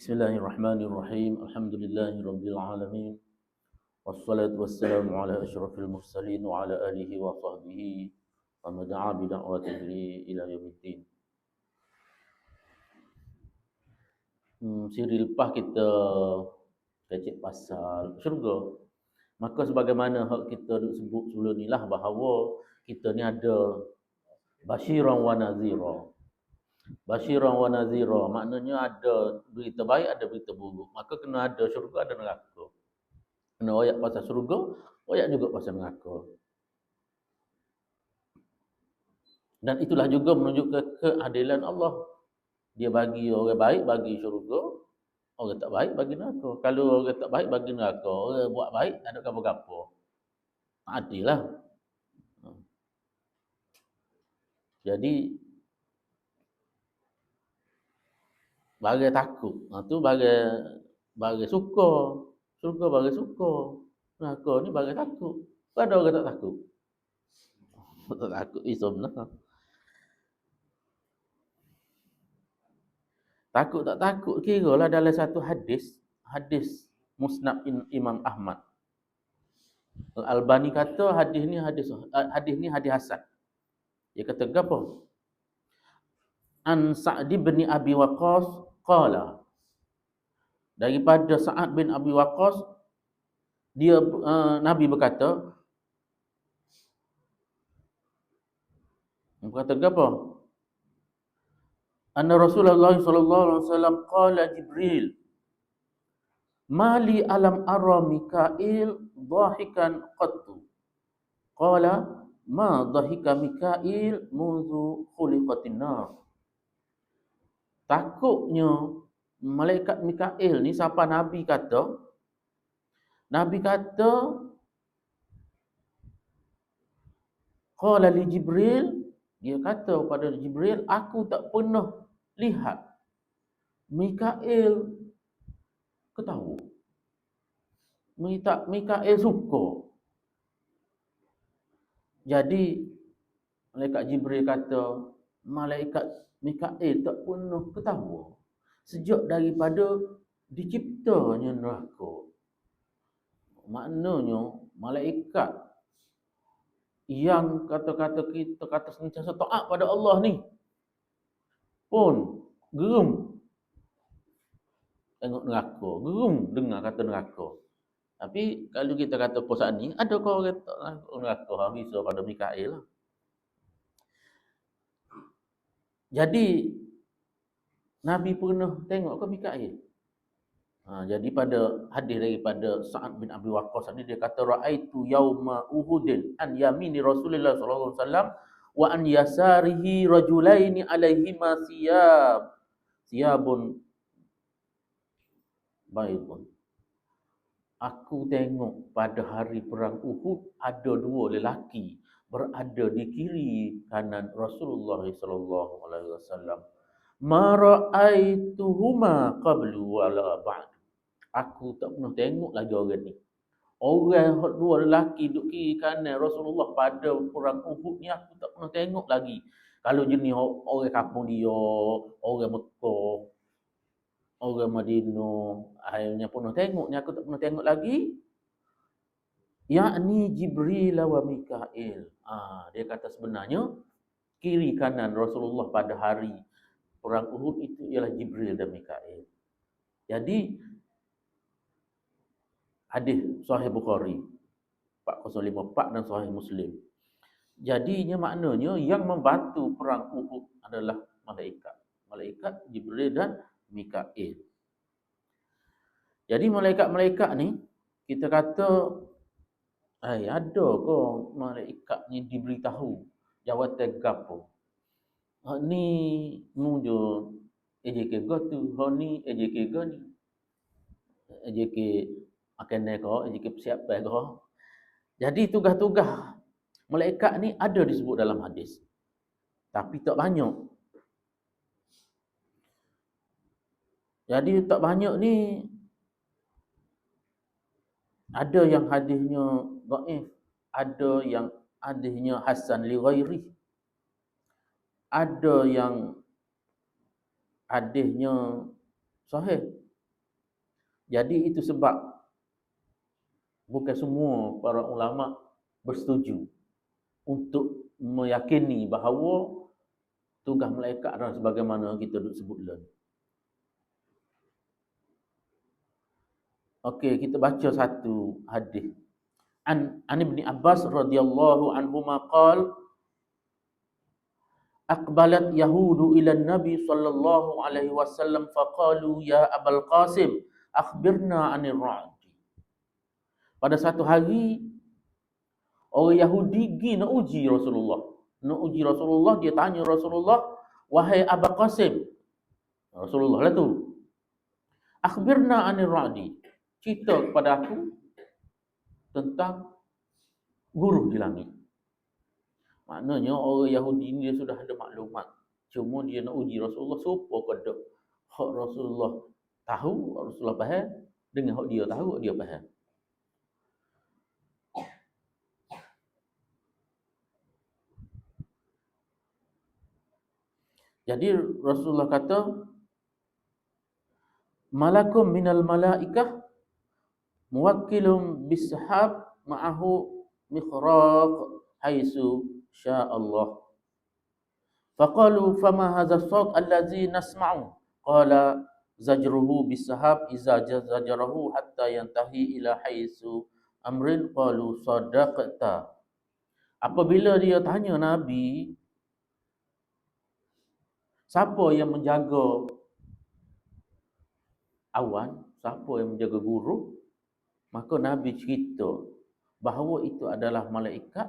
بسم الله الرحمن الرحيم الحمد لله رب العالمين والصلاة والسلام على أشرف المرسلين وعلى آله وصحبه ومن دعا بدعوته إلى يوم الدين Hmm, siri lepas kita kecek pasal syurga. Maka sebagaimana hak kita duk sebut sebelum ni lah bahawa kita ni ada basyiran wa nazira. Basyiran wa nazira maknanya ada berita baik ada berita buruk. Maka kena ada syurga ada neraka. Kena ayat pasal syurga, ayat juga pasal neraka. Dan itulah juga menunjukkan keadilan Allah. Dia bagi orang baik bagi syurga, orang tak baik bagi neraka. Kalau orang tak baik bagi neraka, orang buat baik tak ada apa-apa. Adil lah. Jadi bagi takut. Ha, tu bagi bagi suka. Syurga bagi suka. Neraka ni bagi takut. Ada orang tak takut. Tak takut isam lah. Takut tak takut kira lah dalam satu hadis, hadis Musnad Imam Ahmad. Al-Albani kata hadis ni hadis hadis ni hadis hasan. Dia kata gapo? An Sa'd bin Abi Waqqas qala daripada Sa'ad bin Abi Waqqas dia uh, Nabi berkata berkata gapo? anna Rasulullah sallallahu alaihi wasallam qala Jibril Mali alam ara Mikail dhahikan qattu. Qala ma dhahika Mikail munzu khuliqatin nar. Takutnya malaikat Mikail ni siapa Nabi kata? Nabi kata Qala li Jibril dia kata kepada Jibril, aku tak pernah lihat Mikael ketawa. Minta Mikael suka. Jadi malaikat Jibril kata, malaikat Mikael tak pernah ketawa sejak daripada diciptanya neraka. Maknanya malaikat yang kata-kata kita kata sentiasa taat pada Allah ni pun gerum tengok neraka, gerum dengar kata neraka. Tapi kalau kita kata puasa ni, ada kau tak neraka, habis pada Mikael lah. Jadi Nabi pernah tengok ke Mikael? Ha, jadi pada hadis daripada Sa'ad bin Abi Waqqas ni dia kata raaitu yauma Uhudin an yamini Rasulullah sallallahu alaihi wasallam wa an yasarihi rajulaini alaihi ma siyab. Siyabun baydun Aku tengok pada hari perang Uhud ada dua lelaki berada di kiri kanan Rasulullah sallallahu alaihi wasallam. Ma ra'aituhuma qablu wala ba'd aku tak pernah tengok lagi orang ni. Orang dua lelaki duduk kiri kanan Rasulullah pada perang Uhud ni aku tak pernah tengok lagi. Kalau jenis orang kampung dia, orang Mekah, orang Madinah, akhirnya pernah tengok ni aku tak pernah tengok lagi. Yakni Jibril wa Mikail. Ah, dia kata sebenarnya kiri kanan Rasulullah pada hari perang Uhud itu ialah Jibril dan Mikail. Jadi hadis sahih Bukhari 4054 dan sahih Muslim. Jadinya maknanya yang membantu perang Uhud adalah malaikat. Malaikat Jibril dan Mikail. Jadi malaikat-malaikat ni kita kata ai ada ke malaikat ni diberitahu jawatan gapo. Ha ni mujo AJK go tu, ha ni AJK go ni. AJK akan nego jika siap bego. Jadi tugas-tugas malaikat ni ada disebut dalam hadis. Tapi tak banyak. Jadi tak banyak ni ada yang hadisnya dhaif, ada yang hadisnya hasan li ghairi. Ada yang hadisnya sahih, Jadi itu sebab bukan semua para ulama bersetuju untuk meyakini bahawa tugas malaikat adalah sebagaimana kita duk sebut lalu. Okey, kita baca satu hadis. An, An Ibn Abbas radhiyallahu anhu maqal Aqbalat Yahudu ila Nabi sallallahu alaihi wasallam faqalu ya Abul Qasim akhbirna anir ra'd. Pada satu hari orang Yahudi pergi nak uji Rasulullah. Nak uji Rasulullah dia tanya Rasulullah wahai Abul Qasim. Rasulullah lah tu. Akhbirna anir ra'di cerita kepada aku tentang guru di langit. Maknanya orang Yahudi ni dia sudah ada maklumat. Cuma dia nak uji Rasulullah supaya kena hak Rasulullah tahu, Rasulullah faham dengan hak dia tahu, dia faham. Jadi Rasulullah kata Malakum minal malaikah muwakkilun bishab ma'ahu mikhraq haisu Allah. faqalu fama hadha as-sawt allazi nasma'u? Qala zajruhu bishab iza zajarahu hatta yantahi ila haisu amrin. Qalu sadaqta. Apabila dia tanya nabi siapa yang menjaga awan? Siapa yang menjaga guru Maka Nabi cerita bahawa itu adalah malaikat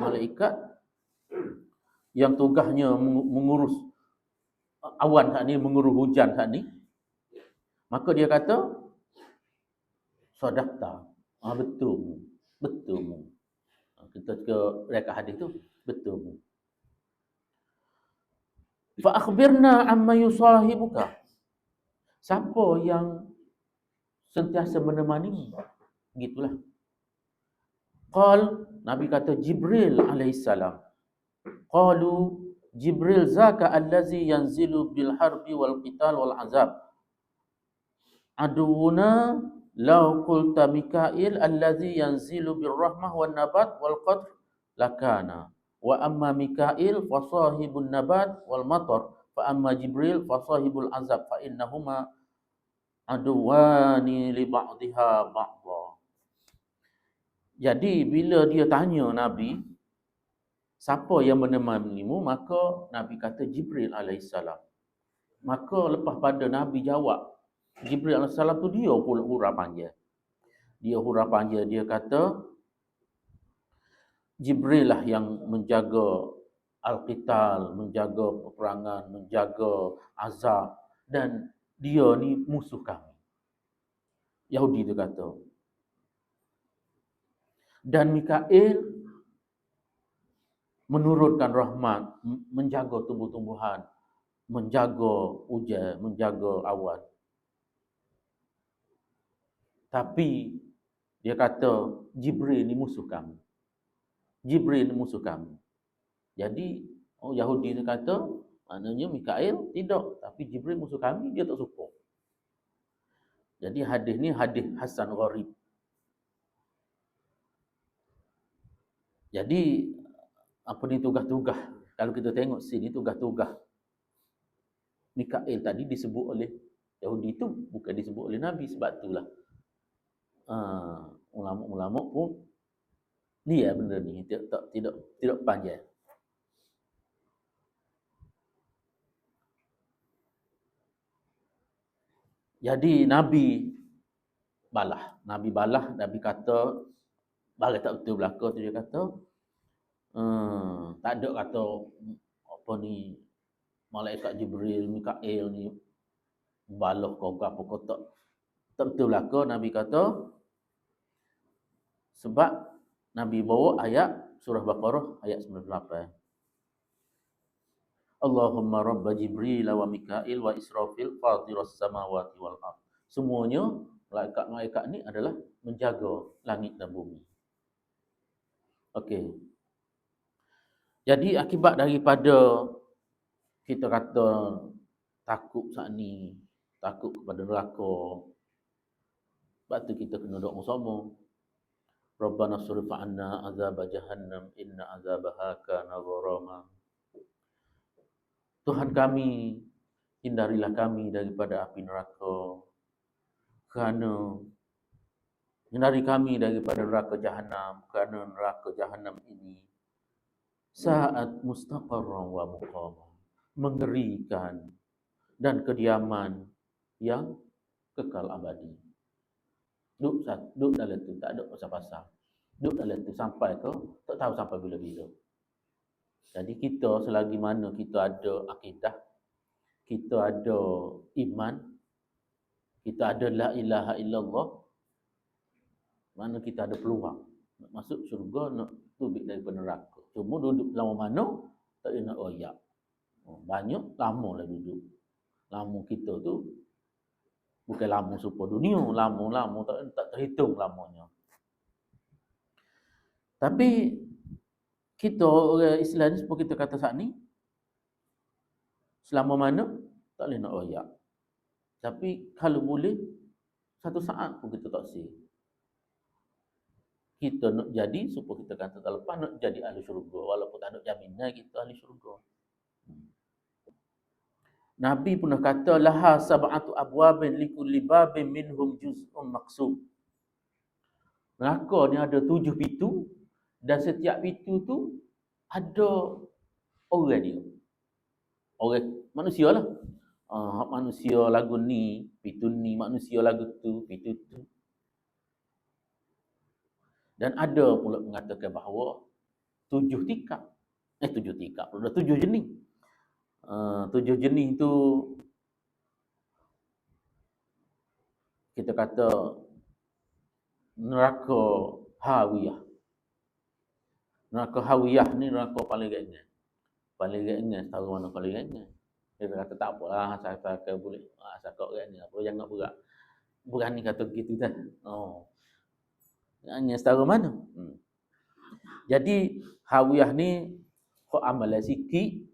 malaikat yang tugasnya mengurus awan saat ni, mengurus hujan saat ni. Maka dia kata, Sadaqta. Ah, betul. Betul. Ah, kita ke reka hadis tu, betul. Fa akhbirna amma yusahibuka. Siapa yang sentiasa menemani. Gitulah. Qal nabi kata jibril alaihissalam. Qalu jibril zaka allazi yanzilu bil harbi wal qital wal azab. Aduna law qulta mikail allazi yanzilu bir rahmah wan nabat wal qadr lakana. Wa amma mikail fa sahibun nabat wal matar. Fa amma jibril fa sahibul azab fa innahuma aduwani li ba'dha ba'dha. Jadi bila dia tanya Nabi, siapa yang menemanimu? Maka Nabi kata Jibril alaihissalam. Maka lepas pada Nabi jawab, Jibril alaihissalam tu dia pula huruf panjang. Dia huruf panjang dia kata Jibril lah yang menjaga al-qital, menjaga peperangan, menjaga azab dan dia ni musuh kami. Yahudi tu kata. Dan Mikael menurunkan rahmat, menjaga tumbuh-tumbuhan, menjaga hujan, menjaga awan. Tapi dia kata Jibril ni musuh kami. Jibril ni musuh kami. Jadi oh Yahudi tu kata Maknanya Mikael tidak. Tapi Jibril musuh kami, dia tak suka. Jadi hadis ni hadis Hasan Gharib. Jadi apa ni tugas-tugas kalau kita tengok sini tugas-tugas Mikael tadi disebut oleh Yahudi itu bukan disebut oleh Nabi sebab itulah uh, ulama-ulama pun dia benda ni tidak tidak tidak panjang Jadi Nabi balah. Nabi balah, Nabi kata, bagi tak betul belakang tu dia kata, hmm, tak ada kata apa ni, Malaikat Jibril, Mikael ni, balah kau apa kau tak. Tak betul belakang, Nabi kata, sebab Nabi bawa ayat surah Baqarah ayat 98. Allahumma rabba Jibril wa Mikail wa Israfil fatiras samawati wal ard. Semuanya malaikat-malaikat ni adalah menjaga langit dan bumi. Okey. Jadi akibat daripada kita kata takut saat ni, takut kepada neraka. Sebab tu kita kena doa sama. Rabbana surif anna azab jahannam inna azabaha kana gharama. Tuhan kami, hindarilah kami daripada api neraka. Kerana hindari kami daripada neraka jahanam kerana neraka jahanam ini saat mustaqarran wa muqama mengerikan dan kediaman yang kekal abadi. Duduk, duduk dalam tu, tak ada pasal-pasal. Duduk dalam tu sampai ke, tak tahu sampai bila-bila. Jadi kita selagi mana kita ada akidah, kita ada iman, kita ada la ilaha illallah, mana kita ada peluang nak masuk syurga, nak tubik daripada neraka. Cuma duduk lama mana, tak nak royak. Oh, banyak, lama lah duduk. Lama kita tu Bukan lama super dunia, lama-lama tak, tak terhitung lamanya. Tapi kita orang Islam ni seperti kita kata saat ni selama mana tak boleh nak royak. Tapi kalau boleh satu saat pun kita tak sih. Kita nak jadi supaya kita kata tak lepas nak jadi ahli syurga walaupun tak ada jaminan kita ahli syurga. Hmm. Nabi pernah kata laha sab'atu abwabin likulli babin minhum juz'un maqsum. Neraka ni ada tujuh pintu dan setiap pintu tu ada orang dia. Orang manusia lah. Uh, manusia lagu ni, pintu ni, manusia lagu tu, pintu tu. Dan ada pula mengatakan bahawa tujuh tikap. Eh tujuh tikap. Ada tujuh jenis. Ah, tujuh jenis tu kita kata neraka hawiyah. Neraka hawiyah ni neraka paling ringan. Paling ringan tahu mana paling ringan. Kita kata tak apalah asal kata boleh asal kau ringan apa jangan berat. Berani kata begitu dah. Oh. Hanya setara mana? Hmm. Jadi hawiyah ni kau amalan sikit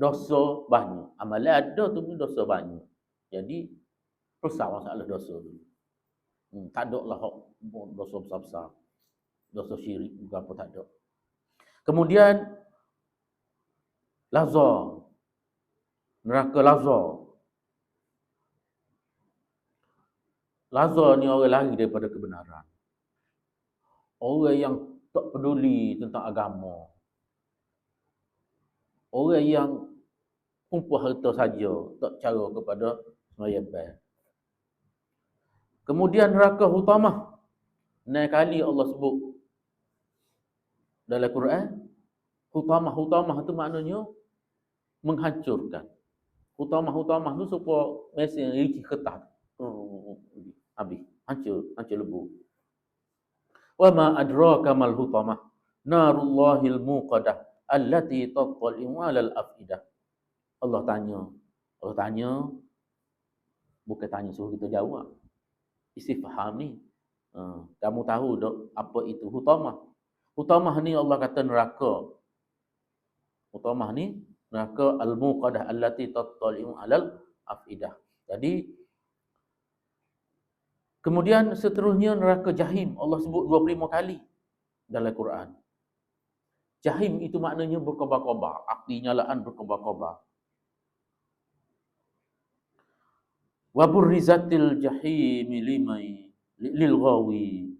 dosa banyak. Amalan ada tu pun dosa banyak. Jadi, susah masalah dosa tu. Hmm, tak ada lah dosa besar-besar. Dosa syirik juga apa tak ada. Kemudian, Lazar. Neraka Lazar. Lazar ni orang lari daripada kebenaran. Orang yang tak peduli tentang agama. Orang yang kumpul harta saja, tak cara kepada semayang bayar. Kemudian neraka hutamah. Naik kali Allah sebut dalam Quran. Hutamah, hutamah itu maknanya menghancurkan. Hutamah-hutamah itu supaya mesin licin ketat. Oh, habis. Hancur, hancur lebu. Wa ma adraka mal hutamah. Narullahil muqadah allati tattali'u 'alal afidah. Allah tanya. Allah tanya bukan tanya suruh kita jawab. Istifham ni. Ha, kamu tahu dok apa itu hutamah? Hutamah ni Allah kata neraka. Hutamah ni neraka al-muqadah allati tattali'u 'alal afidah. Jadi kemudian seterusnya neraka jahim Allah sebut 25 kali dalam Quran. Jahim itu maknanya berkobar-kobar. Api nyalaan berkobar-kobar. Wabur rizatil jahim limai lil ghawi.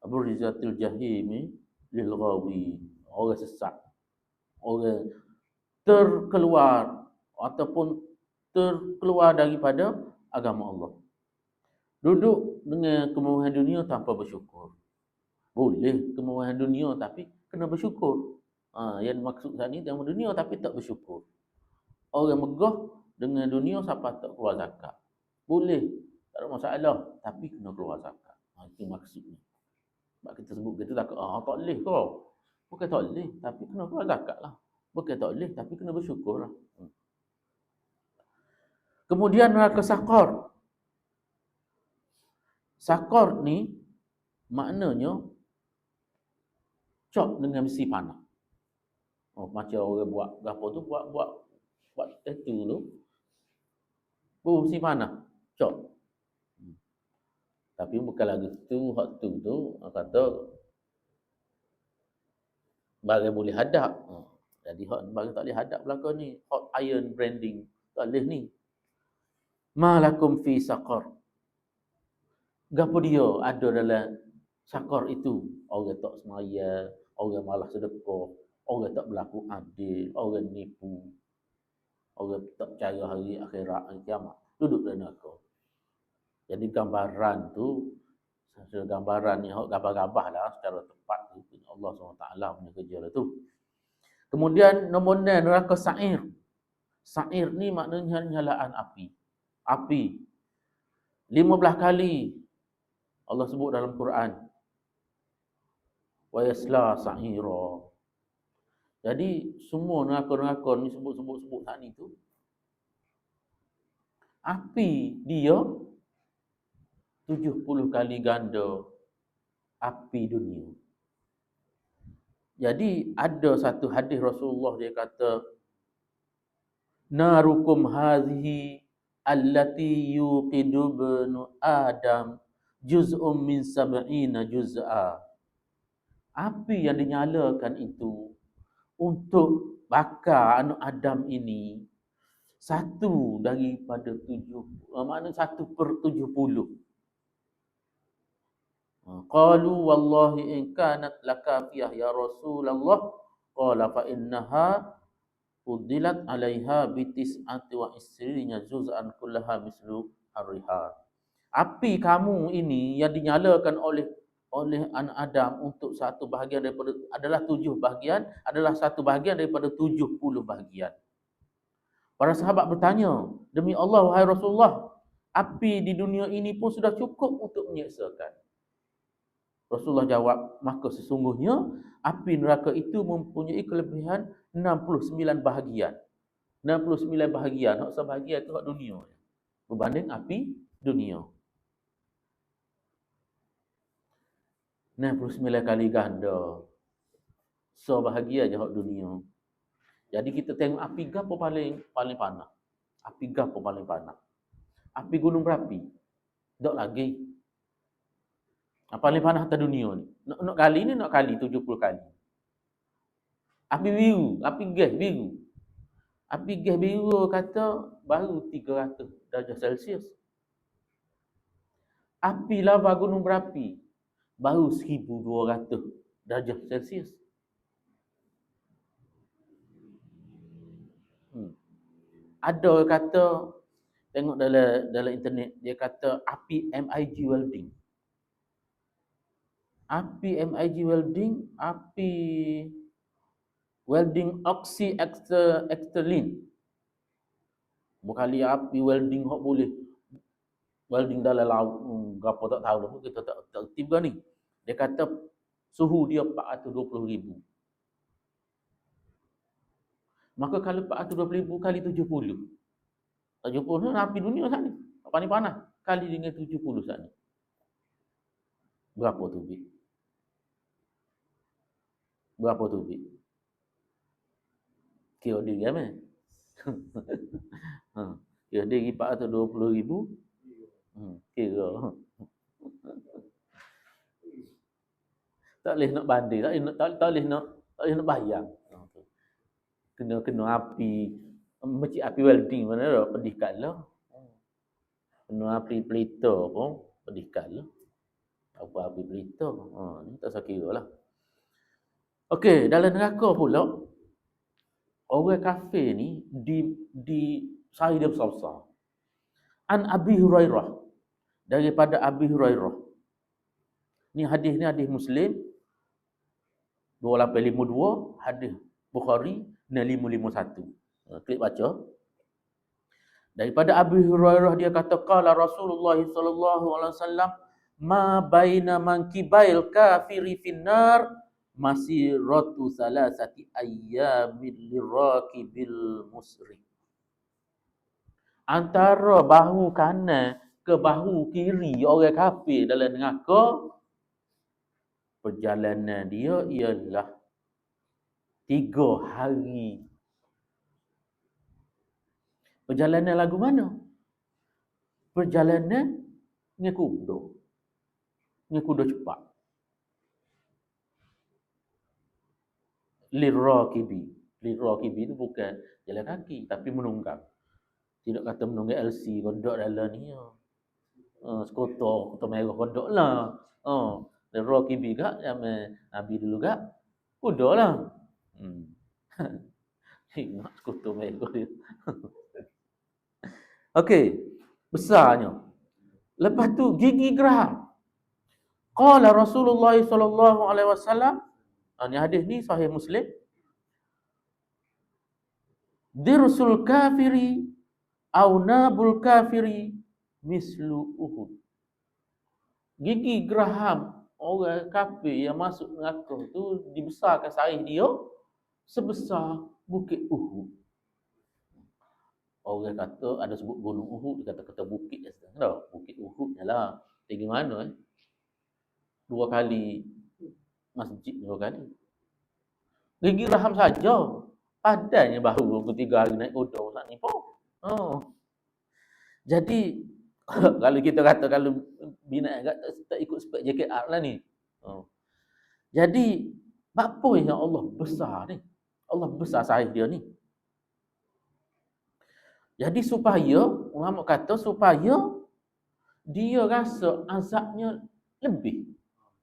Wabur rizatil jahim lil ghawi. Orang sesat. Orang terkeluar ataupun terkeluar daripada agama Allah. Duduk dengan kemewahan dunia tanpa bersyukur. Boleh kemewahan dunia tapi kena bersyukur. Ha, yang maksud saat ni dengan dunia tapi tak bersyukur. Orang megah dengan dunia siapa tak keluar zakat. Boleh, tak ada masalah. Tapi kena keluar zakat. Ha, itu maksudnya. Sebab kita sebut kita tak, ah, tak boleh kau. Bukan tak boleh, tapi kena keluar zakat lah. Bukan tak boleh, tapi kena bersyukur lah. Hmm. Kemudian neraka sakor. Sakor ni maknanya cop dengan besi panah. Oh, macam orang buat gapo tu buat buat buat tattoo tu. Bu si mana? Cok. Tapi bukan lagi tu, hak tu tu, kata bagi boleh hadap. Hmm. Jadi hak bagi tak boleh hadap belakang ni. Hot iron branding. Tak boleh ni. Malakum fi saqar. Gapo dia ada dalam sakar itu? Orang tak semaya, orang malah sedekah, orang tak berlaku adil, orang nipu, orang tak percaya hari akhirat, kiamat. Duduk dalam neraka. Jadi gambaran tu, secara gambaran ni, gambar-gambar lah secara tepat tu. Allah SWT punya kerja lah tu. Kemudian nombor neraka sa'ir. Sa'ir ni maknanya nyalaan api. Api. 15 kali Allah sebut dalam Quran. Wa yasla sa'ira. Jadi semua neraka-neraka ni sebut-sebut-sebut ni tu. Api dia 70 kali ganda api dunia. Jadi ada satu hadis Rasulullah dia kata narukum hadhihi allati yuqidu ibnu adam juz'um min sab'ina juz'a. Api yang dinyalakan itu untuk bakar anak Adam ini satu daripada tujuh, mana satu per tujuh puluh. Qalu wallahi in kanat lakafiyah ya Rasulullah qala fa innaha udilat alaiha bitis ati wa isrinya juz'an kullaha mislu arriha. Api kamu ini yang dinyalakan oleh oleh anak Adam untuk satu bahagian daripada adalah tujuh bahagian adalah satu bahagian daripada tujuh puluh bahagian. Para sahabat bertanya, demi Allah wahai Rasulullah, api di dunia ini pun sudah cukup untuk menyeksakan. Rasulullah jawab, maka sesungguhnya api neraka itu mempunyai kelebihan 69 bahagian. 69 bahagian, hak sebahagian itu hak dunia. Berbanding api dunia. 69 kali ganda. So bahagia je hak dunia. Jadi kita tengok api gapo paling paling panas. Api gapo paling panas. Api gunung berapi. Tak lagi. Paling panas atas dunia ni. Nak, nak kali ni nak kali 70 kali. Api biru, api gas biru. Api gas biru kata baru 300 darjah Celsius. Api lava gunung berapi baru 1200 darjah Celsius. Hmm. Ada kata tengok dalam dalam internet dia kata api MIG welding api MIG welding, api welding oxy extralin. Berkali api welding hok boleh welding dalam laut hmm, berapa tak tahu lah kita tak tak tiba ni. Dia kata suhu dia 420 ribu. Maka kalau 420 ribu kali 70. 70 ni api dunia saat ni. Apa ni panas? Kali dengan 70 saat ni. Berapa tu bit? Berapa tu bit? Kira dia kan? ha. Kira dia pergi 420 ribu. Hmm. Kira. tak boleh nak banding. Tak boleh nak, tak, tak boleh nak, tak boleh nak bayang. Kena kena api. Macam api welding mana dah pedihkan lah. Kena api pelita pun pedihkan lah. Apa api pelita. Ha, ni tak sakira lah. Okey, dalam neraka pula orang kafir ni di di saya dia besar-besar. An Abi Hurairah daripada Abi Hurairah. Ni hadis ni hadis Muslim 2852, hadis Bukhari 6551. Ha, klik baca. Daripada Abi Hurairah dia kata qala Rasulullah sallallahu alaihi wasallam ma baina mankibail kafiri finnar masih rotu salah sati ayyamin lirakibil musri. Antara bahu kanan ke bahu kiri orang kafir dalam neraka perjalanan dia ialah tiga hari. Perjalanan lagu mana? perjalanan dengan kuda. Dengan kuda cepat. Lirakibi. Lirakibi itu bukan jalan kaki, tapi menunggang. Tidak kata menunggang LC, kodok dalam ni. Uh, skotor, kotor merah kodok lah. Uh, Lirakibi kak, zaman Nabi dulu kak. Kuda lah. Hmm. Ingat skotor merah dia. Okey, besarnya. Lepas tu gigi geraham. Qala Rasulullah sallallahu alaihi wasallam, ini hadis ni sahih Muslim. Dirsul kafiri au nabul kafiri mislu Uhud. Gigi geraham orang kafir yang masuk neraka tu dibesarkan saiz dia sebesar bukit Uhud. Orang kata ada sebut gunung Uhud, dia kata kata bukit dia sedang. Bukit Uhud ni lah. Tinggi mana eh? Dua kali masjid dua kali. Gigi raham saja. Padanya bahu aku tiga hari naik kuda saat ni pun. Oh. Jadi kalau kita kata kalau bina agak tak, tak ikut spek JKR lah ni. Oh. Jadi apa yang Allah besar ni? Allah besar saiz dia ni. Jadi supaya, ulama kata supaya dia rasa azabnya lebih.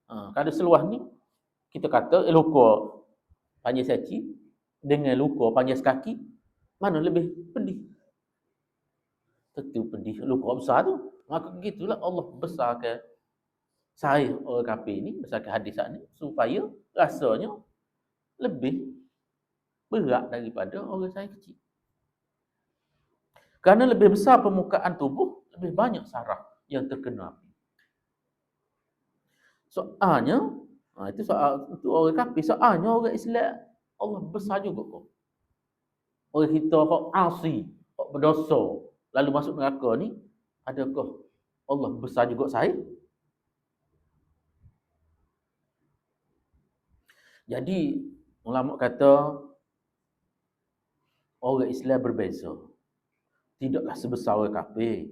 Ha, kalau seluah ni, kita kata eh, luka panjang saci dengan luka panjang kaki, mana lebih pedih? Tentu pedih luka besar tu. Maka begitulah Allah besarkan saya orang kafir ni, besarkan hadis ni, supaya rasanya lebih berat daripada orang saya kecil. Kerana lebih besar permukaan tubuh, lebih banyak saraf yang terkena api. Soalnya, ha, itu soal untuk orang kafir. Soalnya orang Islam, Allah besar juga kok. Orang kita kok asi, kok berdosa, lalu masuk neraka ni, adakah Allah besar juga saya? Jadi, ulama kata, orang Islam berbeza tidaklah sebesar orang kafir.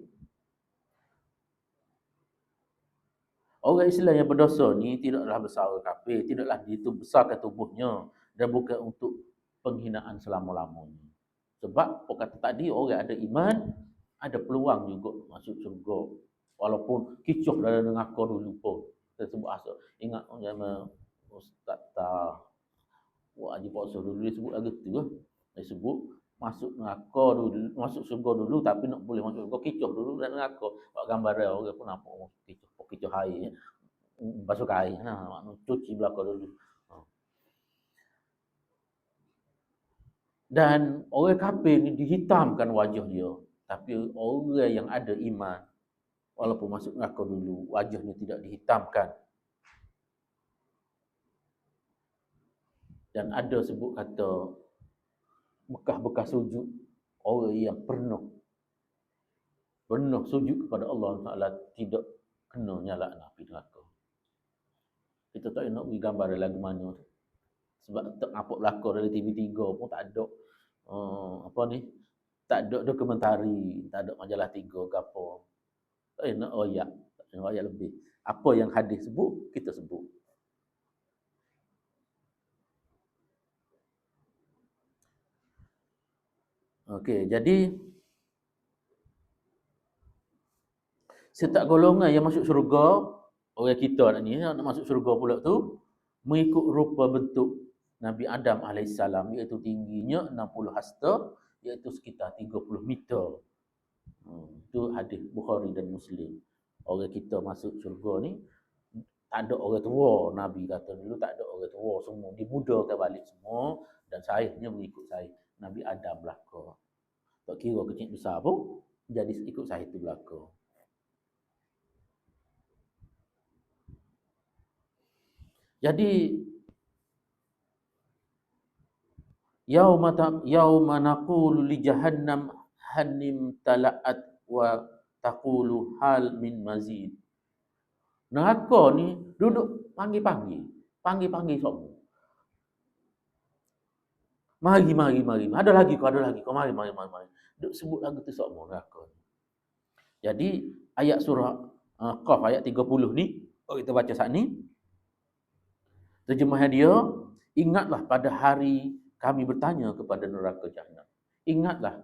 Orang Islam yang berdosa ni tidaklah besar orang kafir, tidaklah itu besarkan tubuhnya dan bukan untuk penghinaan selama-lamanya. Sebab orang kata tadi orang ada iman, ada peluang juga masuk surga. Walaupun kicuh dalam neraka dulu pun. Kita sebut asal. Ingat zaman Ustaz Ta Wah Haji Pak dulu dia sebut lagi tu lah. Dia sebut masuk neraka dulu, masuk surga dulu tapi nak boleh masuk surga kicuh dulu dan neraka. Buat gambar dia orang pun nampak oh, kicuh, kicuh air. Basuh air. Nah, cuci belakang dulu. Ha. Dan orang kafir ni dihitamkan wajah dia. Tapi orang yang ada iman, walaupun masuk neraka dulu, wajahnya tidak dihitamkan. Dan ada sebut kata bekas-bekas sujud orang yang pernah pernah sujud kepada Allah Taala tidak kena nyala api neraka. Kita tak nak bagi gambar lagu mana tu. Sebab tak apa berlaku dari TV3 pun tak ada uh, apa ni? Tak ada dokumentari, tak ada majalah tiga ke apa. Tak nak ayat, tak nak ayat lebih. Apa yang hadis sebut, kita sebut. Okey, jadi setiap golongan yang masuk syurga, orang kita ni nak masuk syurga pula tu mengikut rupa bentuk Nabi Adam AS iaitu tingginya 60 hasta iaitu sekitar 30 meter. Hmm, itu hadis Bukhari dan Muslim. Orang kita masuk syurga ni tak ada orang tua Nabi kata dulu tak ada orang tua semua dimudakan balik semua dan saiznya mengikut saiz Nabi Adam belaka. Tak kira kecil besar pun, jadi ikut saiz itu belaka. Jadi yauma yauma naqulu li jahannam hanim tala'at wa taqulu hal min mazid. Neraka ni duduk panggil-panggil, panggil-panggil semua. Mari, mari, mari. Ada lagi kau, ada lagi kau. Mari, mari, mari, mari. Duk sebut lagu tu semua neraka. Jadi ayat surah uh, Qaf ayat 30 ni, oh kita baca saat ni. Terjemahan dia, ingatlah pada hari kami bertanya kepada neraka jahanam. Ingatlah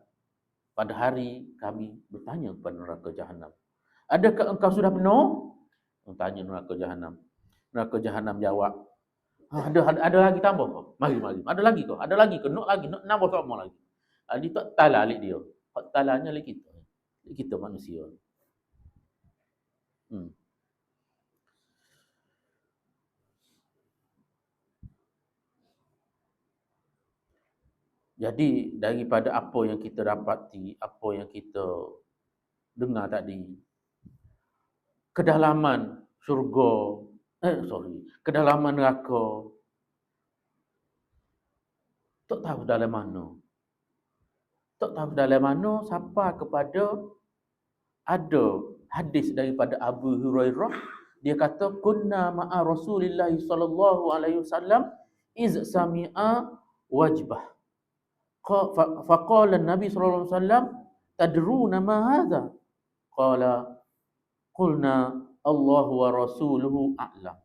pada hari kami bertanya kepada neraka jahanam. Adakah engkau sudah penuh? Tanya neraka jahanam. Neraka jahanam jawab, ha, ada, ada ada lagi tambah kau. Mari mari. Ada lagi kau. Ada lagi kau. Nak lagi, nak nambah sama lagi. Ali ah, tak tala alik dia. Hak talanya lagi kita. Kita manusia. Hmm. Jadi daripada apa yang kita dapati, apa yang kita dengar tadi, kedalaman syurga, eh sorry, kedalaman neraka, tak tahu dalam mana. Tak tahu dalam mana siapa kepada ada hadis daripada Abu Hurairah dia kata kunna ma'a Rasulillah sallallahu alaihi wasallam iz sami'a wajbah faqala Nabi sallallahu alaihi wasallam tadruna ma hadha? Qala qulna Allah wa rasuluhu a'lam.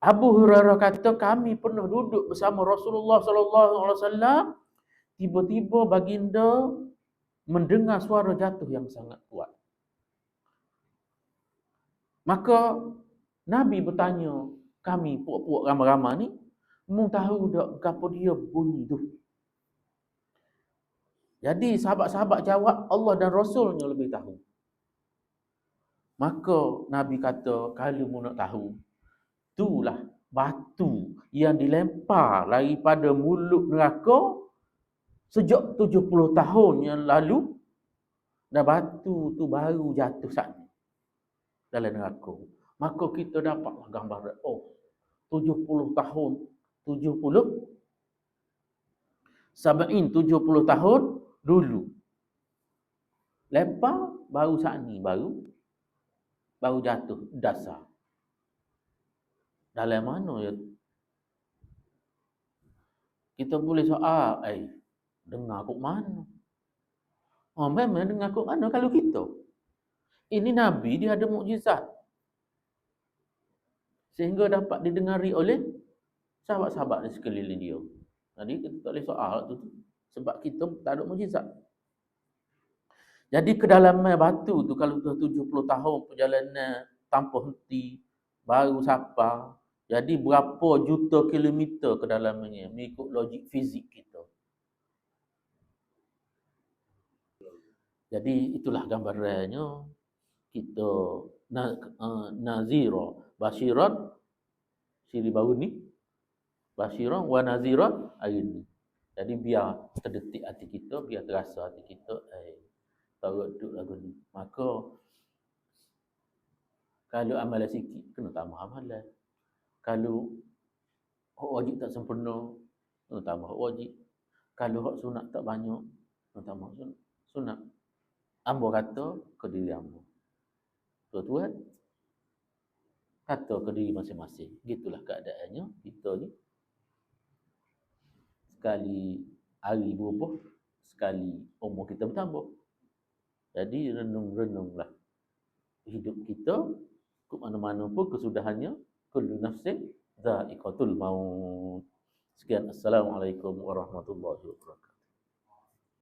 Abu Hurairah kata kami pernah duduk bersama Rasulullah sallallahu alaihi wasallam. Tiba-tiba baginda mendengar suara jatuh yang sangat kuat. Maka Nabi bertanya kami puak-puak ramai-ramai ni, mu tahu tak apa dia bunyi tu? Jadi sahabat-sahabat jawab Allah dan Rasulnya lebih tahu. Maka Nabi kata, kalau mu nak tahu, itulah batu yang dilempar daripada mulut neraka sejak 70 tahun yang lalu dan batu tu baru jatuh saat ni dalam neraka. Maka kita dapatlah gambar oh 70 tahun 70 Sab'in 70 tahun dulu. Lepas baru saat ni baru baru jatuh dasar. Dalam mana ya? Kita boleh soal, eh, dengar kok mana? Oh, memang dengar kok mana kalau kita? Ini Nabi, dia ada mukjizat. Sehingga dapat didengari oleh sahabat-sahabat di sekeliling dia. Jadi kita tak boleh soal tu. Sebab kita tak ada mujizat. Jadi kedalaman batu tu kalau dah 70 tahun perjalanan tanpa henti, baru sapa. Jadi berapa juta kilometer kedalamannya mengikut logik fizik kita. Jadi itulah gambarannya kita na, uh, nazira basyiran siri baru ni basyiran wa nazira hari jadi biar terdetik hati kita, biar terasa hati kita, eh, tahu duduk lagu ni. Maka, kalau amalan sikit, kena tambah amalan. Kalau hak wajib tak sempurna, kena tambah hak wajib. Kalau hak sunat tak banyak, kena tambah sunat. sunat. Ambo kata ke diri ambo. Tuan-tuan, kata ke diri masing-masing. Gitulah keadaannya kita ni sekali hari berubah, sekali umur kita bertambah. Jadi renung-renunglah hidup kita ke mana-mana pun kesudahannya kullu nafsin dha'iqatul maut. Sekian assalamualaikum warahmatullahi wabarakatuh.